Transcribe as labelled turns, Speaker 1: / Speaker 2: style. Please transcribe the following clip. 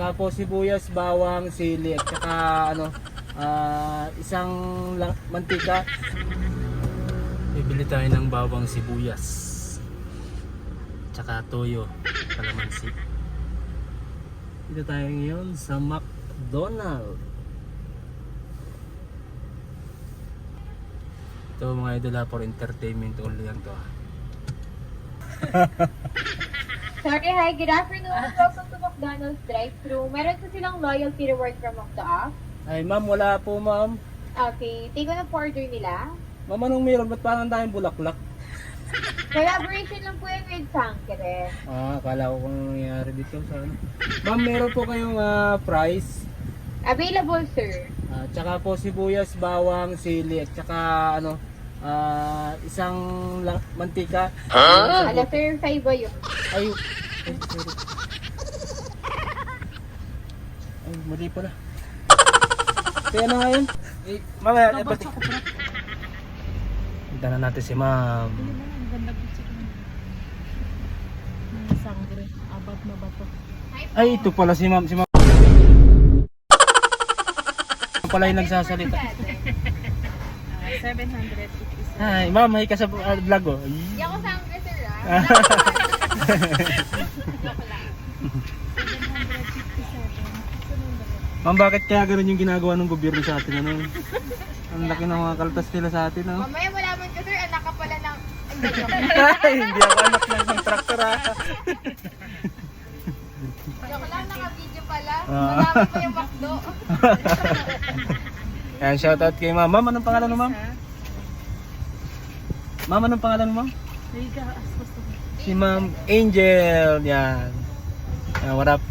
Speaker 1: tsaka po sibuyas, bawang, sili, at tsaka ano, ah, isang lang, mantika. Bibili tayo ng bawang sibuyas. Tsaka toyo, kalamansi. Dito tayo ngayon sa McDonald's. Ito mga idol ha, for entertainment only lang to ha.
Speaker 2: Sorry, hi, good afternoon. Welcome to McDonald's drive-thru. Meron po silang loyalty reward from McDo.
Speaker 1: Ay ma'am, wala po ma'am.
Speaker 2: Okay, take ko na po order nila.
Speaker 1: Ma'am, anong meron? Ba't parang tayong bulaklak?
Speaker 2: Collaboration lang po yan with Sankere.
Speaker 1: Ah, akala ko kung anong nangyayari dito sa ano. Ma'am, meron po kayong ah, fries.
Speaker 2: Available, sir.
Speaker 1: Ah, tsaka po sibuyas, bawang, sili, at tsaka ano, ah, isang lang, mantika.
Speaker 2: Ala, sir, five ba yun?
Speaker 1: Ay, ay, sorry. Ay, mali pala. Kaya na ngayon? Eh, mamaya, eh, ba't... Punta na natin si ma'am.
Speaker 3: Abat na ba to?
Speaker 1: Ay, ito pala si ma'am. Si ma'am. pala yung nagsasalita.
Speaker 3: Ah, 757.
Speaker 1: Ay, ma'am, may ka sa uh, vlog oh.
Speaker 2: Hindi ako Sankere, sir, ah. Joke lang.
Speaker 3: 757.
Speaker 1: Ma'am, bakit kaya ganun yung ginagawa ng gobyerno sa atin? Ano? Ang laki ng mga kaltas nila sa atin, oh.
Speaker 2: Mamaya malaman ko, sir, anak ka pala ng... Hindi, joke lang.
Speaker 1: Ay, hindi ako anak ng kontraktor ah.
Speaker 2: Joke lang, naka-video pala.
Speaker 1: Ah.
Speaker 2: Malaman ko yung McDo.
Speaker 1: Yan, shoutout kay ma'am. Ma'am, anong pangalan mo, ma'am? Ma'am, anong pangalan mo, ma'am? Si Ma'am Angel. Yan. Yan, what up?